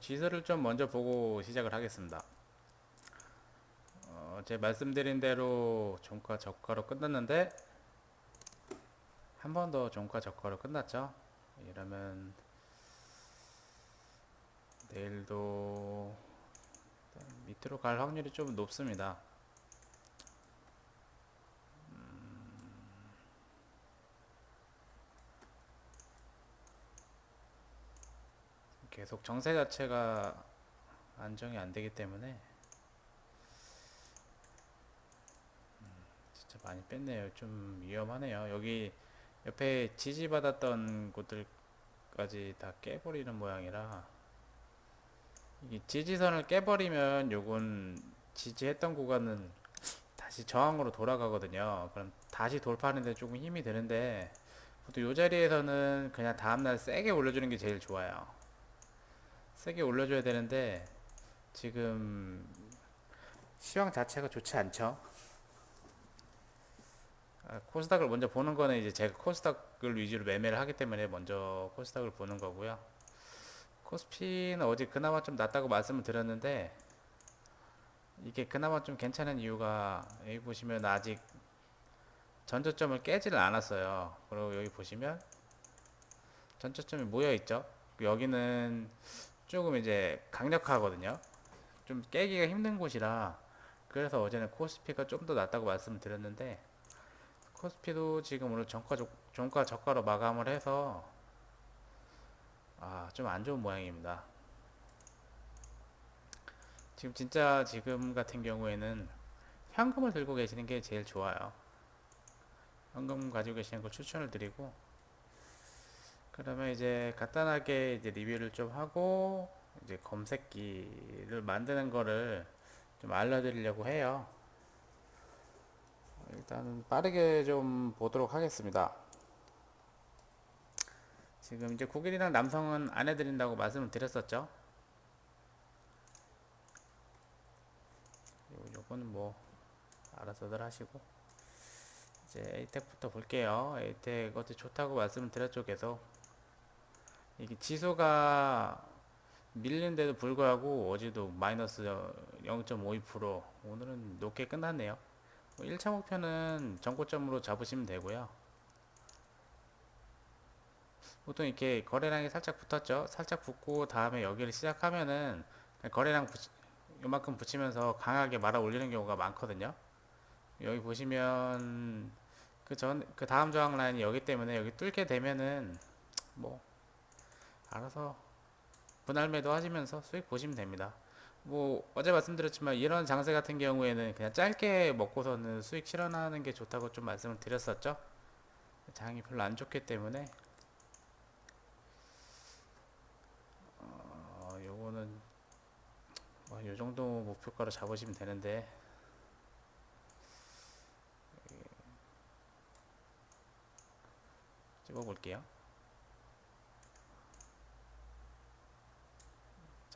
지수를 좀 먼저 보고 시작을 하겠습니다. 어, 제 말씀드린 대로 종가 저가로 끝났는데 한 번 더 종가 저가로 끝났죠. 이러면 내일도 밑으로 갈 확률이 좀 높습니다. 계속 정세 자체가 안정이 안 되기 때문에 음, 진짜 많이 뺐네요. 좀 위험하네요. 여기 옆에 지지받았던 곳들까지 다 깨버리는 모양이라 이 지지선을 깨버리면 요건 지지했던 구간은 다시 저항으로 돌아가거든요. 그럼 다시 돌파하는데 조금 힘이 드는데 보통 요 자리에서는 그냥 다음날 세게 올려주는 게 제일 좋아요. 세게 올려줘야 되는데 지금 시황 자체가 좋지 않죠. 아, 코스닥을 먼저 보는 거는 이제 제가 코스닥을 위주로 매매를 하기 때문에 먼저 코스닥을 보는 거고요. 코스피는 어제 그나마 좀 낮다고 말씀을 드렸는데 이게 그나마 좀 괜찮은 이유가 여기 보시면 아직 전저점을 깨지를 않았어요. 그리고 여기 보시면 전저점이 모여 있죠. 여기는 조금 이제 강력하거든요. 좀 깨기가 힘든 곳이라 그래서 어제는 코스피가 좀더 낫다고 말씀을 드렸는데 코스피도 지금 오늘 정가 조- 종가 저가로 마감을 해서 아, 좀 안 좋은 모양입니다. 지금 진짜 지금 같은 경우에는 현금을 들고 계시는 게 제일 좋아요. 현금 가지고 계시는 거 추천을 드리고 그러면 이제 간단하게 이제 리뷰를 좀 하고 이제 검색기를 만드는 거를 좀 알려드리려고 해요. 일단은 빠르게 좀 보도록 하겠습니다. 지금 이제 국일이랑 남성은 안 해드린다고 말씀을 드렸었죠. 요- 요거는 뭐 알아서들 하시고 이제 에이텍부터 볼게요. 에이텍 어때 좋다고 말씀을 드렸죠 계속 이게 지수가 밀린데도 불구하고 어제도 마이너스 0.52% 오늘은 높게 끝났네요. 1차 목표는 전고점으로 잡으시면 되고요. 보통 이렇게 거래량이 살짝 붙었죠. 살짝 붙고 다음에 여기를 시작하면은 거래량 붙, 요만큼 붙이면서 강하게 말아 올리는 경우가 많거든요. 여기 보시면 그 전, 그 다음 저항 라인이 여기 때문에 여기 뚫게 되면은 뭐 알아서 분할 매도 하시면서 수익 보시면 됩니다. 뭐 어제 말씀드렸지만 이런 장세 같은 경우에는 그냥 짧게 먹고서는 수익 실현하는 게 좋다고 좀 말씀을 드렸었죠. 장이 별로 안 좋기 때문에 어, 요거는 뭐 요 정도 목표가로 잡으시면 되는데 찍어 볼게요.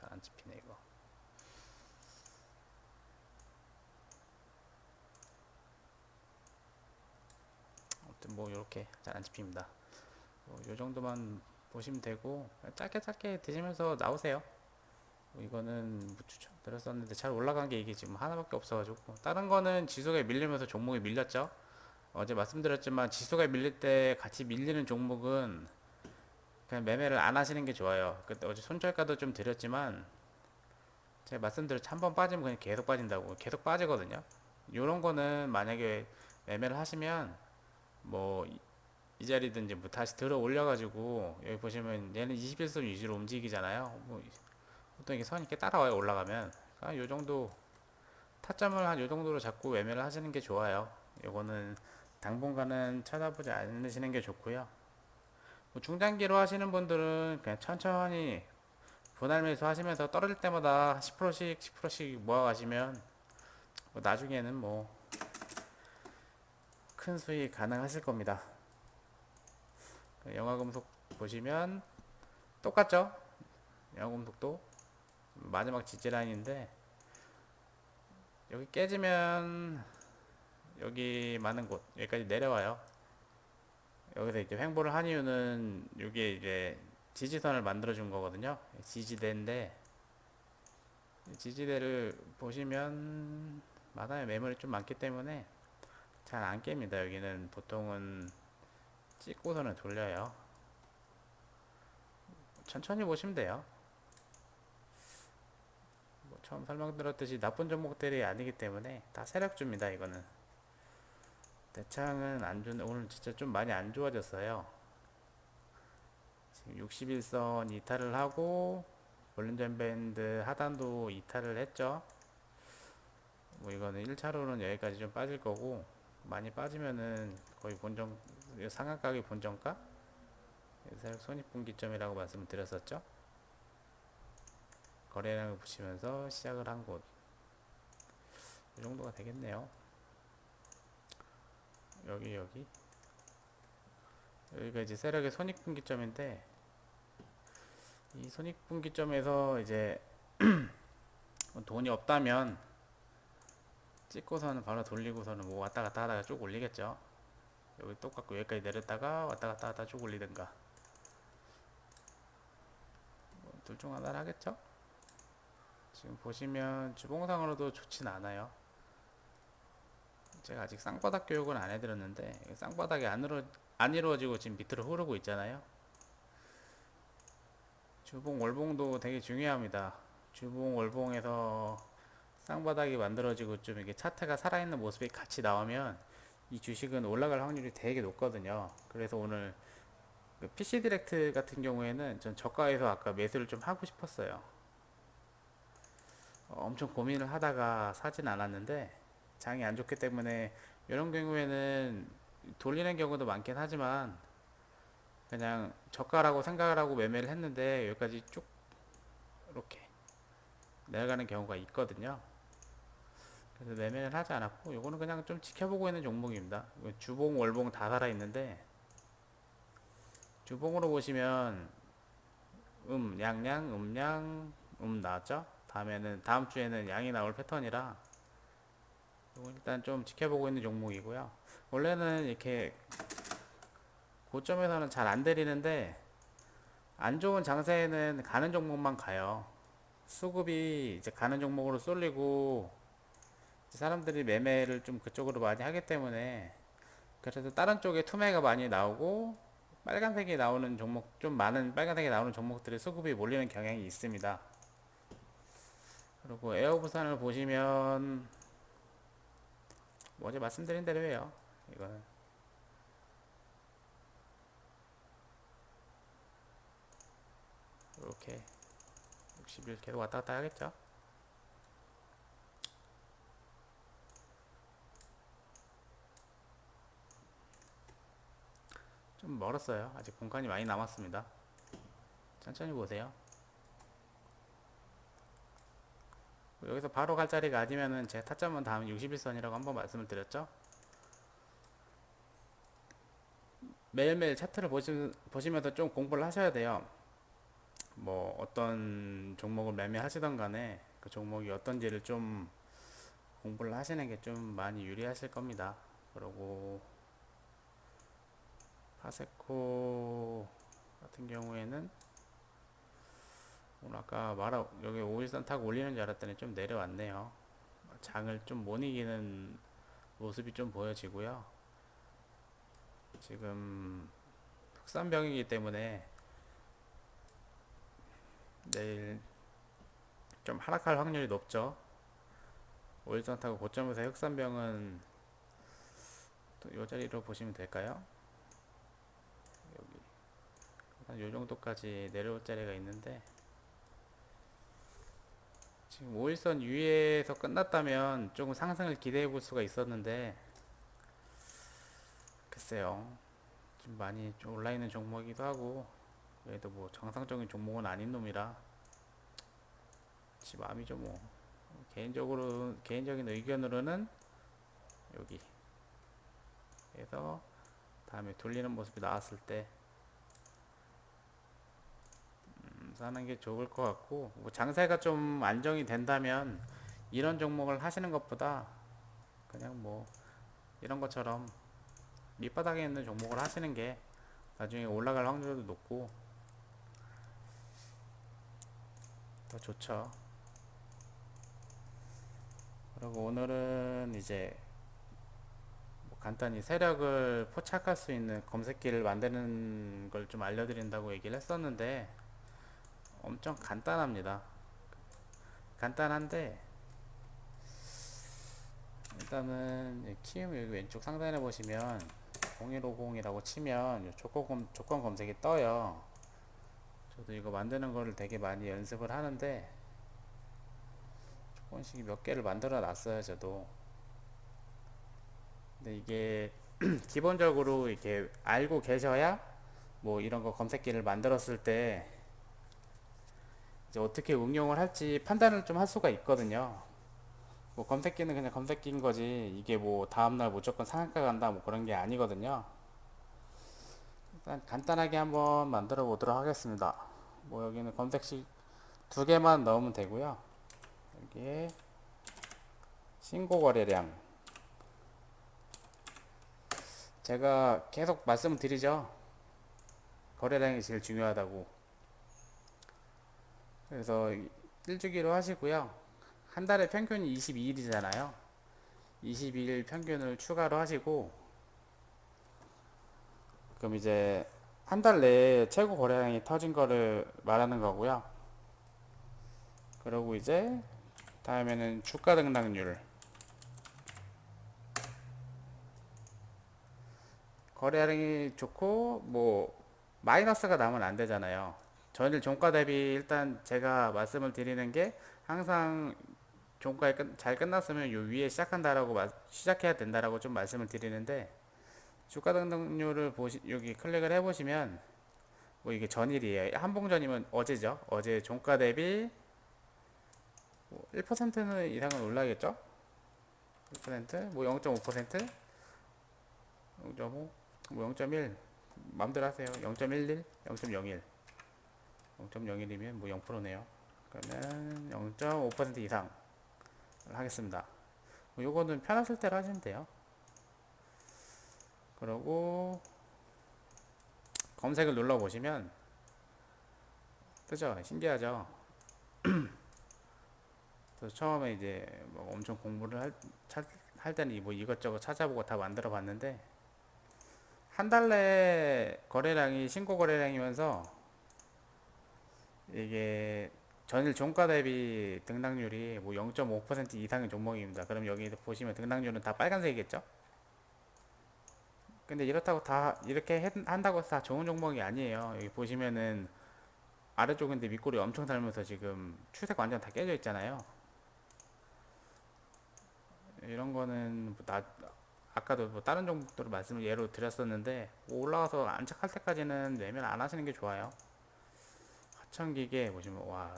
잘 안 집히네 이거. 아무튼 뭐 이렇게 잘 안 집힙니다. 뭐요 정도만 보시면 되고 짧게 짧게 드시면서 나오세요. 뭐 이거는 뭐 추천 드렸었는데 잘 올라간 게 이게 지금 하나밖에 없어가지고 다른 거는 지수가 밀리면서 종목이 밀렸죠. 어제 말씀드렸지만 지수가 밀릴 때 같이 밀리는 종목은 그냥 매매를 안 하시는 게 좋아요. 그때 어제 손절가도 좀 드렸지만 제가 말씀드렸죠. 한 번 빠지면 그냥 계속 빠진다고 계속 빠지거든요. 요런 거는 만약에 매매를 하시면 뭐 이 자리든지 뭐 다시 들어 올려가지고 여기 보시면 얘는 21선 위주로 움직이잖아요. 뭐 보통 이게 선이 이렇게 따라와요 올라가면 아, 요 정도 타점을 한 요 정도로 잡고 매매를 하시는 게 좋아요. 요거는 당분간은 쳐다보지 않으시는 게 좋고요. 뭐 중단기로 하시는 분들은 그냥 천천히 분할 매수 하시면서 떨어질 때마다 10%씩 10%씩 모아 가시면 뭐 나중에는 뭐 큰 수익 가능하실 겁니다. 영화금속 보시면 똑같죠? 영화금속도 마지막 지지 라인인데 여기 깨지면 여기 많은 곳 여기까지 내려와요. 여기서 이제 횡보를 한 이유는 이게 이제 지지선을 만들어 준 거거든요. 지지대인데 지지대를 보시면 마당에 매물이 좀 많기 때문에 잘 안 깹니다. 여기는 보통은 찍고서는 돌려요. 천천히 보시면 돼요. 뭐 처음 설명드렸듯이 나쁜 종목들이 아니기 때문에 다 세력주입니다. 이거는 대창은 안 좋은 오늘 진짜 좀 많이 안 좋아졌어요. 지금 61선 이탈을 하고 볼린전 밴드 하단도 이탈을 했죠. 뭐 이거는 1차로는 여기까지 좀 빠질 거고 많이 빠지면은 거의 본정 상한가격 본정가 손익분기점이라고 말씀을 드렸었죠. 거래량을 보시면서 시작을 한 곳. 이 정도가 되겠네요. 여기 여기 여기가 이제 세력의 손익분기점인데 이 손익분기점에서 이제 돈이 없다면 찍고서는 바로 돌리고서는 뭐 왔다 갔다 하다가 쭉 올리겠죠. 여기 똑같고 여기까지 내렸다가 왔다 갔다 하다 쭉 올리든가 뭐 둘 중 하나를 하겠죠. 지금 보시면 주봉상으로도 좋진 않아요. 제가 아직 쌍바닥 교육은 안 해드렸는데 쌍바닥이 안, 이루, 안 이루어지고 지금 밑으로 흐르고 있잖아요. 주봉 월봉도 되게 중요합니다. 주봉 월봉에서 쌍바닥이 만들어지고 좀 이게 차트가 살아있는 모습이 같이 나오면 이 주식은 올라갈 확률이 되게 높거든요. 그래서 오늘 그 PC 디렉트 같은 경우에는 전 저가에서 아까 매수를 좀 하고 싶었어요. 어, 엄청 고민을 하다가 사진 않았는데 장이 안 좋기 때문에 이런 경우에는 돌리는 경우도 많긴 하지만 그냥 저가라고 생각을 하고 매매를 했는데 여기까지 쭉 이렇게 내려가는 경우가 있거든요. 그래서 매매를 하지 않았고 요거는 그냥 좀 지켜보고 있는 종목입니다. 주봉 월봉 다 살아 있는데 주봉으로 보시면 음 양양 음양 음 나왔죠? 다음에는 다음 주에는 양이 나올 패턴이라 일단 좀 지켜보고 있는 종목이고요. 원래는 이렇게 고점에서는 잘안 내리는데 안 좋은 장세에는 가는 종목만 가요. 수급이 이제 가는 종목으로 쏠리고 사람들이 매매를 좀 그쪽으로 많이 하기 때문에 그래서 다른 쪽에 투매가 많이 나오고 빨간색이 나오는 종목 좀 많은 빨간색이 나오는 종목들이 수급이 몰리는 경향이 있습니다. 그리고 에어부산을 보시면 뭐 어제 말씀드린 대로 해요. 이거는 이렇게 60일 계속 왔다 갔다 하겠죠. 좀 멀었어요. 아직 공간이 많이 남았습니다. 천천히 보세요. 여기서 바로 갈 자리가 아니면은 제 타점은 다음 61선이라고 한번 말씀을 드렸죠. 매일매일 차트를 보시, 보시면서 좀 공부를 하셔야 돼요. 뭐 어떤 종목을 매매하시던 간에 그 종목이 어떤지를 좀 공부를 하시는 게 좀 많이 유리하실 겁니다. 그리고 파세코 같은 경우에는 오늘 아까 말하 여기 5일선 타고 올리는 줄 알았더니 좀 내려왔네요. 장을 좀 못 이기는 모습이 좀 보여지고요. 지금 흑산병이기 때문에 내일 좀 하락할 확률이 높죠. 5일선 타고 고점에서 흑산병은 또이 자리로 보시면 될까요? 여기 한 요 정도까지 내려올 자리가 있는데 지금 5일선 위에서 끝났다면 조금 상승을 기대해 볼 수가 있었는데 글쎄요. 좀 많이 좀 올라있는 종목이기도 하고 그래도 뭐 정상적인 종목은 아닌 놈이라 지 마음이죠 뭐. 개인적으로 개인적인 의견으로는 여기 해서 다음에 돌리는 모습이 나왔을 때 음, 사는 게 좋을 것 같고 뭐 장세가 좀 안정이 된다면 이런 종목을 하시는 것보다 그냥 뭐 이런 것처럼 밑바닥에 있는 종목을 하시는 게 나중에 올라갈 확률도 높고 더 좋죠. 그리고 오늘은 이제 뭐 간단히 세력을 포착할 수 있는 검색기를 만드는 걸 좀 알려드린다고 얘기를 했었는데 엄청 간단합니다. 간단한데 일단은 이 키움 여기 왼쪽 상단에 보시면 0150이라고 치면 요 조건, 검- 조건 검색이 떠요. 저도 이거 만드는 거를 되게 많이 연습을 하는데 조건식이 몇 개를 만들어 놨어요, 저도. 근데 이게 기본적으로 이렇게 알고 계셔야 뭐 이런 거 검색기를 만들었을 때 이제 어떻게 응용을 할지 판단을 좀 할 수가 있거든요. 뭐 검색기는 그냥 검색기인 거지 이게 뭐 다음날 무조건 상한가 간다 뭐 그런 게 아니거든요. 일단 간단하게 한번 만들어 보도록 하겠습니다. 뭐 여기는 검색식 두 개만 넣으면 되고요. 여기에 신고 거래량 제가 계속 말씀드리죠. 거래량이 제일 중요하다고. 그래서 1주기로 하시고요. 한 달에 평균이 22일이잖아요. 22일 평균을 추가로 하시고 그럼 이제 한 달 내에 최고 거래량이 터진 거를 말하는 거고요. 그러고 이제 다음에는 주가 등락률 거래량이 좋고 뭐 마이너스가 나면 안 되잖아요. 전일 종가 대비 일단 제가 말씀을 드리는 게 항상 종가에 끝, 잘 끝났으면 요 위에 시작한다라고 마- 시작해야 된다라고 좀 말씀을 드리는데 주가 등록률을 보시 여기 클릭을 해보시면 뭐 이게 전일이에요. 한봉전이면 어제죠. 어제 종가 대비 뭐 1%는 이상은 올라겠죠? 1%, 뭐 0.5%, 0.5, 뭐 0.1, 마음대로 하세요. 0.11, 0.01, 0.01이면 뭐 0%네요. 그러면 0.5% 이상 하겠습니다. 뭐 요거는 편하실 대로 하시면 돼요. 그러고 검색을 눌러 보시면 뜨죠. 신기하죠. 그래서 처음에 이제 뭐 엄청 공부를 할, 차- 할 때는 뭐 이것저것 찾아보고 다 만들어 봤는데 한달내 거래량이 신고 거래량이면서 이게 전일 종가 대비 등락률이 뭐 0.5% 이상의 종목입니다. 그럼 여기 보시면 등락률은 다 빨간색이겠죠? 근데 이렇다고 다 이렇게 했- 한다고 해서 다 좋은 종목이 아니에요. 여기 보시면은 아래쪽인데 윗골이 엄청 닮아서 지금 추세가 완전 다 깨져 있잖아요. 이런 거는 뭐 나, 아까도 뭐 다른 종목들을 말씀을 예로 드렸었는데 뭐 올라와서 안착할 때까지는 매면 안 하시는 게 좋아요. 하천기계 보시면 와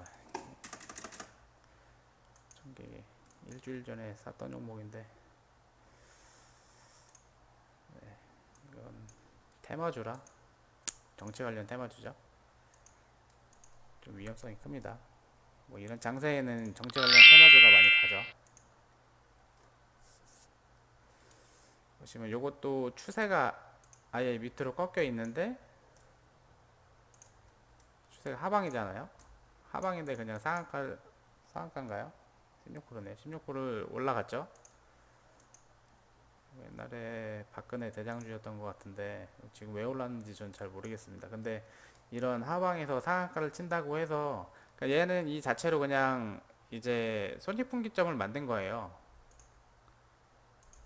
하천기계 일주일 전에 샀던 종목인데 네, 이건 테마주라 정치 관련 테마주죠. 좀 위험성이 큽니다. 뭐 이런 장세에는 정치 관련 테마주가 많이 가죠. 보시면 요것도 추세가 아예 밑으로 꺾여 있는데 추세가 하방이잖아요. 하방인데 그냥 상한가 상한가인가요? 16%네. 16%를 올라갔죠. 옛날에 박근혜 대장주였던 것 같은데 지금 왜 올랐는지 전 잘 모르겠습니다. 근데 이런 하방에서 상한가를 친다고 해서 그러니까 얘는 이 자체로 그냥 이제 손익분기점을 만든 거예요.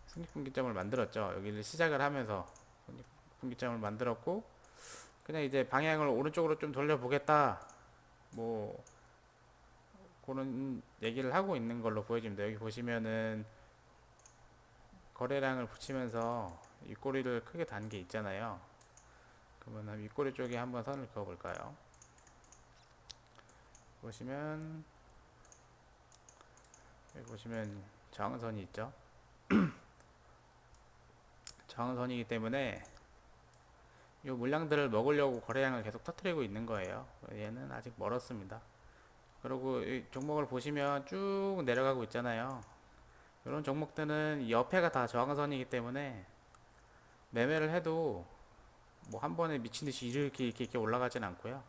손익분기점을 만들었죠. 여기를 시작을 하면서 손익분기점을 만들었고 그냥 이제 방향을 오른쪽으로 좀 돌려보겠다. 뭐 그런 얘기를 하고 있는 걸로 보여집니다. 여기 보시면은 거래량을 붙이면서 윗꼬리를 크게 단 게 있잖아요. 그러면 윗꼬리 쪽에 한번 선을 그어 볼까요? 보시면 여기 보시면 저항선이 있죠. 저항선이기 때문에 이 물량들을 먹으려고 거래량을 계속 터트리고 있는 거예요. 얘는 아직 멀었습니다. 그리고 이 종목을 보시면 쭉 내려가고 있잖아요. 이런 종목들은 이 옆에가 다 저항선이기 때문에 매매를 해도 뭐 한 번에 미친 듯이 이렇게 이렇게, 이렇게 올라가진 않고요.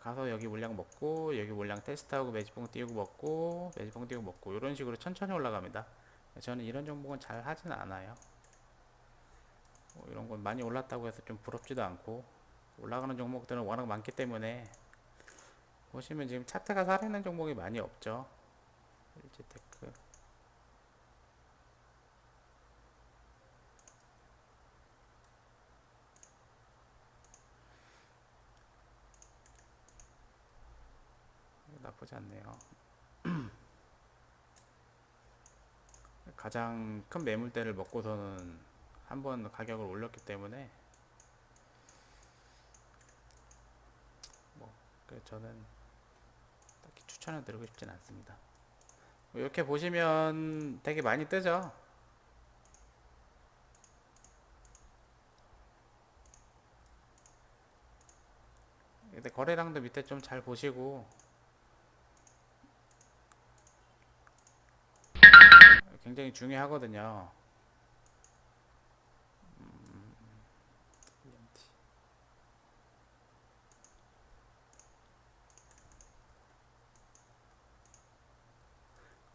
가서 여기 물량 먹고 여기 물량 테스트하고 매지봉 띄우고 먹고 매지봉 띄우고 먹고 이런 식으로 천천히 올라갑니다. 저는 이런 종목은 잘 하진 않아요. 뭐 이런 건 많이 올랐다고 해서 좀 부럽지도 않고 올라가는 종목들은 워낙 많기 때문에 보시면 지금 차트가 살아있는 종목이 많이 없죠. LG테크 나쁘지 않네요. 가장 큰 매물대를 먹고서는 한 번 가격을 올렸기 때문에 뭐 그래서 저는 딱히 추천을 드리고 싶진 않습니다. 뭐 이렇게 보시면 되게 많이 뜨죠. 근데 거래량도 밑에 좀 잘 보시고 굉장히 중요하거든요. 음, EMT.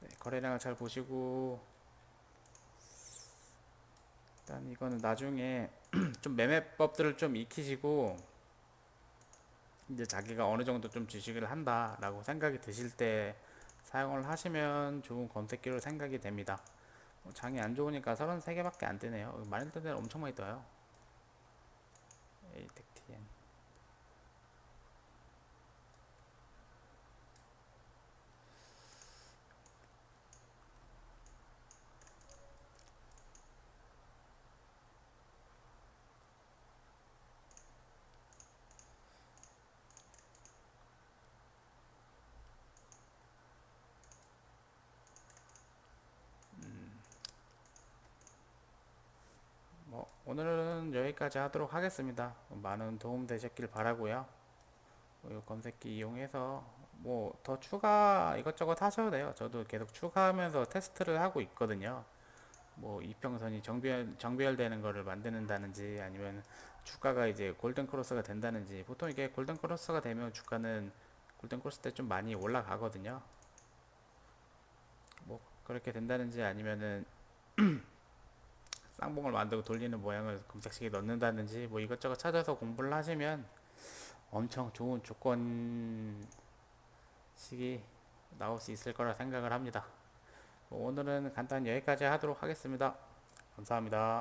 네, 거래량을 잘 보시고 일단 이거는 나중에 좀 매매법들을 좀 익히시고 이제 자기가 어느 정도 좀 주식을 한다라고 생각이 드실 때 사용을 하시면 좋은 검색기로 생각이 됩니다. 어, 장이 안 좋으니까 33개밖에 안 뜨네요. 많이 뜨는 엄청 많이 떠요. 에 오늘은 여기까지 하도록 하겠습니다. 많은 도움 되셨길 바라고요. 이 검색기 이용해서 뭐 더 추가 이것저것 하셔도 돼요. 저도 계속 추가하면서 테스트를 하고 있거든요. 뭐 이평선이 정비열 정비열되는 거를 만드는다든지 아니면 주가가 이제 골든 크로스가 된다든지 보통 이게 골든 크로스가 되면 주가는 골든 크로스 때 좀 많이 올라가거든요. 뭐 그렇게 된다든지 아니면은 쌍봉을 만들고 돌리는 모양을 검색식에 넣는다든지 뭐 이것저것 찾아서 공부를 하시면 엄청 좋은 조건식이 나올 수 있을 거라 생각을 합니다. 뭐 오늘은 간단히 여기까지 하도록 하겠습니다. 감사합니다.